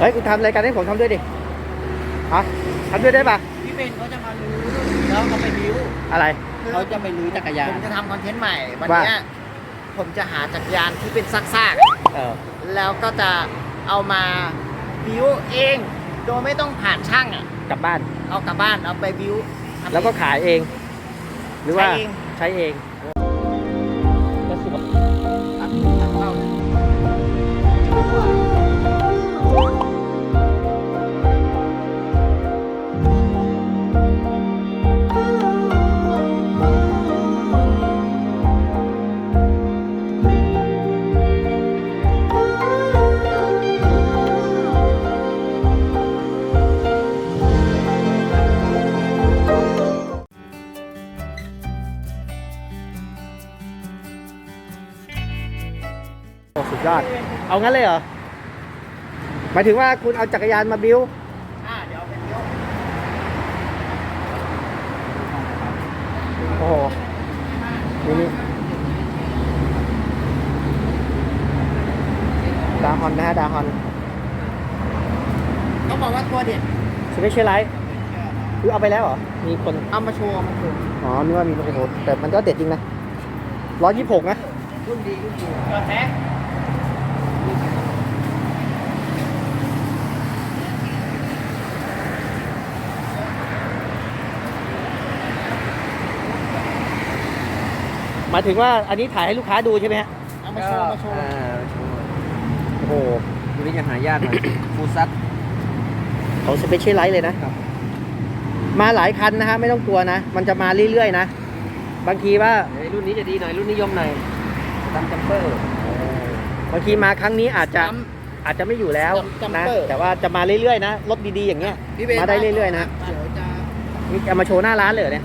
เฮ้ย คุณทำรายการให้ผมทำด้วยดิฮะทำด้วยได้ปะพี่เบนเขาจะมาลื้อแล้วเขาไปบิ้วอะไร เขาจะไปลื้อจักรยานผมจะทำคอนเทนต์ใหม่วันว่าเนี้ยผมจะหาจักรยานที่เป็นซากเออๆแล้วก็จะเอามาบิ้วเอง โดยไม่ต้องผ่านช่างอะ กลับบ้าน เอากลับบ้านเอาไปบิ้วทำแล้วก็ขายเอง หรือว่าใช้เอง เอางั้นเลยเหรอ หมายถึงว่าคุณเอาจักรยานมาบิ้วอ่าเดี๋ยวเอาไปบิ้วโอ้โหนี่นี่ดาฮอนนะฮะดาฮอนต้องบอกว่าตัวเด็ดสเปเชียลไลท์คือเอาไปแล้วเหรอ มีคน เอามาโชว์เอามาโชว์อ๋อนึกว่ามีโอ้โหแต่มันก็เด็ดจริงนะร้อยยี่สิบหกนะ รุ่นดีรุ่นดีตัวแท้ หมายถึงว่าอันนี้ถ่ายให้ลูกค้าดูใช่ไหมฮะเอามาโชว์มาโชว์อ่าโชว์โอ้โหตัวนี้จะหายากหน่อย ฟูซัตเขาสเปเชียลไลท์เลยนะมาหลายคันนะฮะไม่ต้องกลัวนะ มันจะมาเรื่อยๆนะ บางทีว่าเฮ้ยรุ่นนี้จะดีหน่อย รุ่นนิยมหน่อยตัมจัมเปอร์ บางทีมาครั้งนี้อาจจะจอาจจะไม่อยู่แล้วจำนะจำเปอร์แต่ว่าจะมาเรื่อยๆนะ รถดีๆอย่างเงี้ยำพี่เบนมาได้เรื่อยๆนะ เดี๋ยวจะ นี่จะมาโชว์หน้าร้านเลยเหรอเนี่ย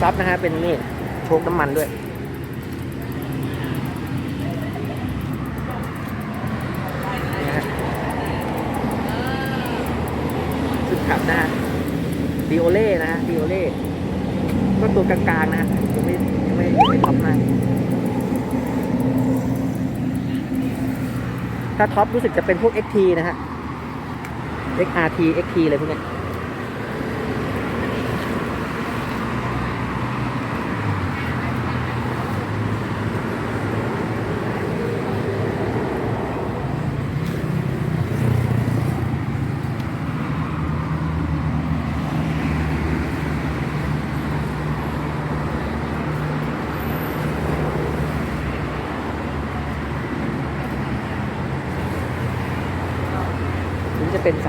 ซับนะฮะเป็นนี่โชคน้ำมันด้วยนะฮะสุดขับนะฮะดิโอเล่นะฮะดิโอเล่ก็ตัวกลางๆนะฮะยังไม่ยังไม่ยังไม่ท็อปมากถ้าท็อปรู้สึกจะเป็นพวก XT นะฮะ XRT XT เลยพวกนี้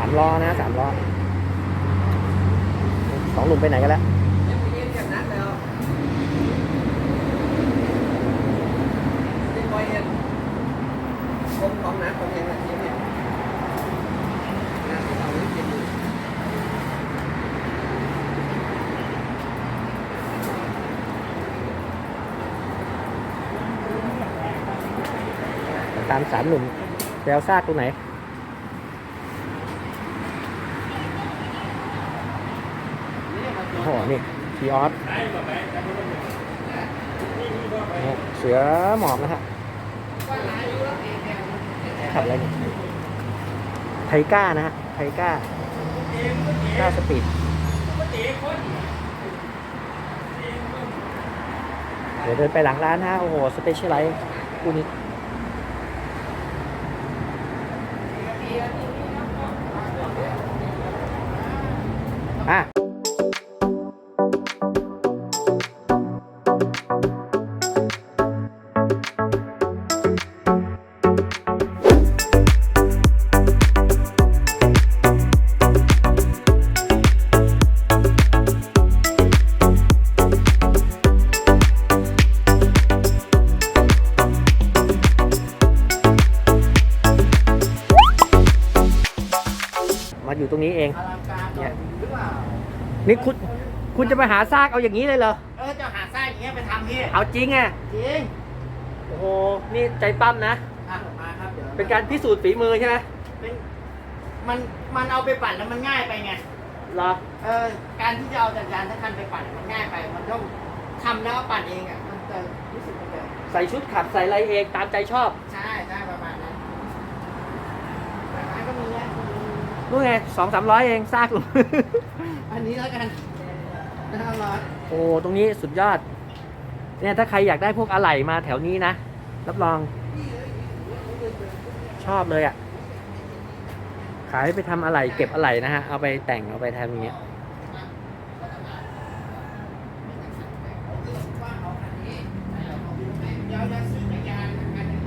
ามล้อนะสามล้อสองหนุ่มไปไหนกันแล้วของนะผมเองนะทีเนี่ยงานที่เราเล่นอยู่ตามสามหนุ่มแปลวซากตรงไหน โอ้โหนี่ทีออสเสือหมอบนะฮะขับอะไรนี่ไทก้านะฮะไทก้าก้าสปีดเดี๋ยวเดินไปหลังร้านฮะโอ้โหสเปเชียลไลท์คู่นี้ เนี่ยหรือเปล่านี่คุณคุณจะมาหาซากเอาอย่างนี้เลยเหรอ เออจะหาไส้อย่างเงี้ยไปทำพี่เอาจริงอะ จริงโอ้โห นี่ใจปั้มนะ อะมาครับเดี๋ยวเป็นการพิสูจน์ฝีมือใช่ไหมเป็นมันมันเอาไปปั่นแล้วมันง่ายไปไง เหรอ เออการที่จะเอาจักรยานทั้งคันไปปั่นมันง่ายไป มันต้องทำแล้วก็ปั่นเองอะมันแต่รู้สึกมันจะใส่ชุดขับใส่อะไรเองตามใจชอบ ใช่ใช่ประมาณนั้นประมาณก็มีนะมี นู่นไงสองสามร้อยเองซากลงอันนี้แล้วกันห้าร้อยโอ้ตรงนี้สุดยอด เนี่ยถ้าใครอยากได้พวกอะไหล่มาแถวนี้นะ รับรอง ชอบเลยอะ่ะ ขายไปทำอะไหล่เก็บอะไหล่นะฮะ เอาไปแต่งเอาไปทำอย่างเงี้ย ว่าเอาอันนี้เดี๋ยวจะซื้อจักรยานอันนี้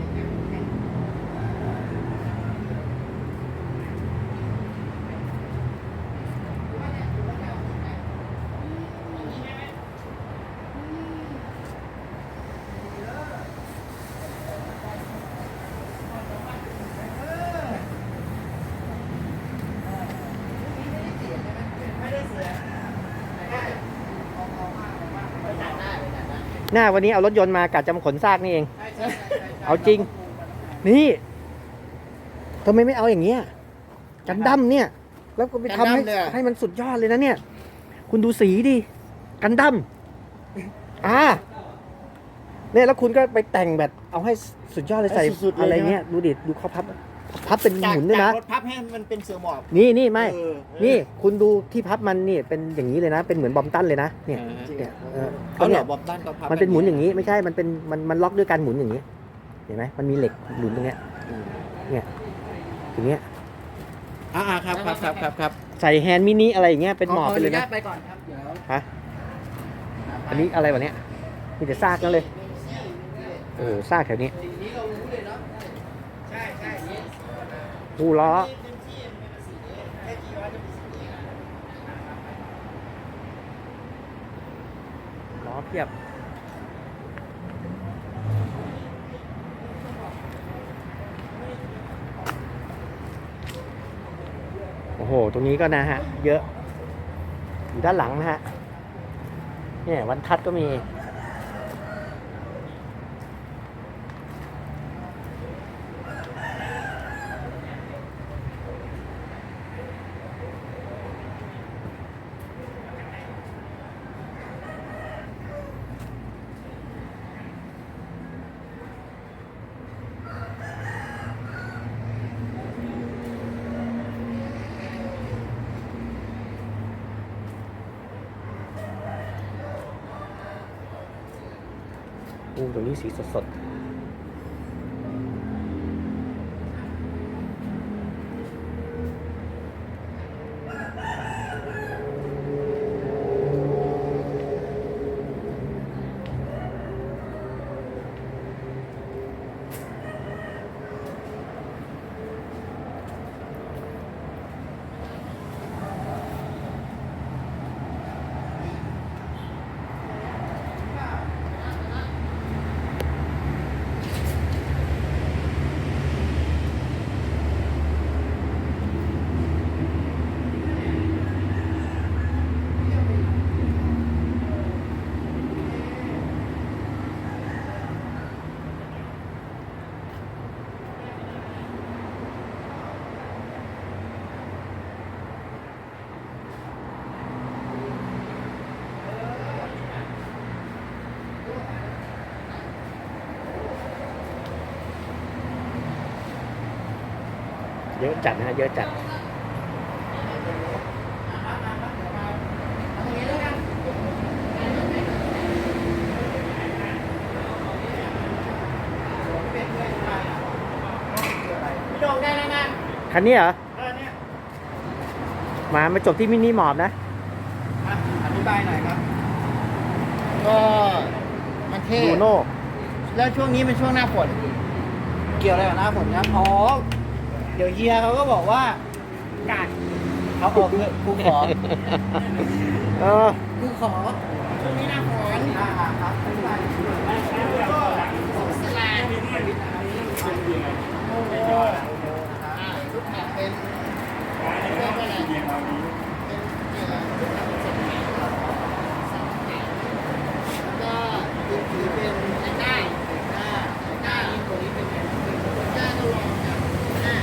ไม่ได้เสียแต่แค่เอาเอามาเอามาไปจัดได้ไปจัดได้ หน้าวันนี้เอารถยนต์มากะจะมาขนซากนี่เองใช่ใช่ใช่ใช่เอาจริง นี่ทำไมไม่เอาอย่างเงี้ยกันดั้มเนี่ย แล้วก็ไปทำให้ให้มันสุดยอดเลยนะเนี่ย คุณดูสีดิกันดั้มอ่าเนี่ยแล้วคุณก็ไปแต่งแบบ เอาให้สุดยอดเลยใส่อะไรเงี้ยดูดิดูเขาพับ พับเป็นหมุนด้วยนะ จากรถพับให้มันเป็นเสือหมอบนี่นี่ไม่เออนี่คุณดูที่พับมันนี่เป็นอย่างนี้เลยนะ เป็นเหมือนบอมตันเลยนะ เนี่ยเนี่ยเออเขาเหรเนี่อยบอบด้านเขาพับมันเป็นหมุนอย่างนี้ไม่ใช่ มันเป็นมันมันล็อกด้วยการหมุนอย่างนี้ เห็นไหมมันมีเหล็กหมุนตรงเนี้ยเนี่ยอย่างเงี้ย อ่าครับครับครับครับครับ ใส่แฮนด์มินิอะไรอย่างเงี้ยเป็นหมอบไปเลยขนะญาตไปก่อนครับ เดี๋ยวฮะ อันนี้อะไรวะเนี่ยมีแต่ซากนั่นเลยโอ้โหซากแถวนี้สีนี้ นี้นะล้อเพียบโอ้โห ตรงนี้ก็นะฮะ เยอะ อยู่ด้านหลังนะฮะ เนี่ยวันทัดก็มี อู้ตรงนี้สีสด เยอะจัดนะฮะเยอะจัดเอาตรงนี้แล้วกันพี่โดงได้แล้วนะคันนี้เหรอ เออเนี่ยมามาจบที่มินิหมอบนะ อะอธิบายหน่อยครับ ก็มันเท่ บูโน่ แล้วช่วงนี้เป็นช่วงหน้าฝน เกี่ยวอะไรกับหน้าฝนครับ อ๋อ เดี๋ยวเฮียเขาก็บอกว่ากาดเขาบอกเถอะกูขอเออกูขอช่วงนี้หน้าฝนอ่าครับอธิบายก็สลาโอ้โหอ่าชุดแข่งเป็นเรียกว่าอะไรเป็นเอ่อชุดแข่งเป็นเสร็จแข่งสองแข่งแล้วก็ถือถือเป็นไอ้ได้ไอ้ได้ไอ้ได้นี่ตัวนี้เป็นไงเป็นได้ก็ลองกับหน้า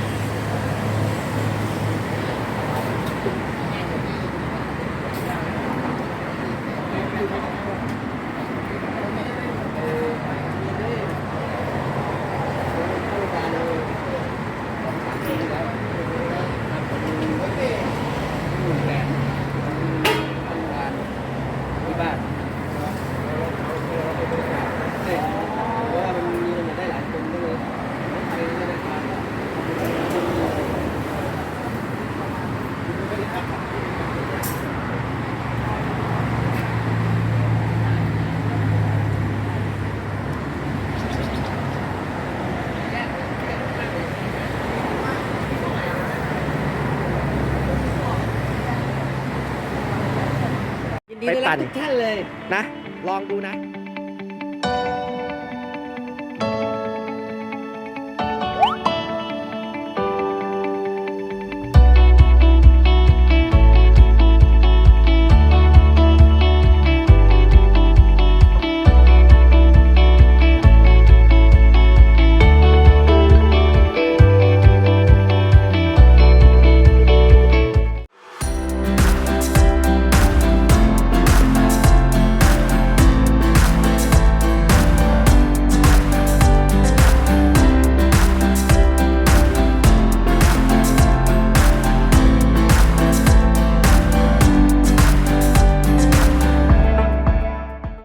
อ ดีไปต้อนปั่รับนทุกท่านเลย นะ ลองดูนะ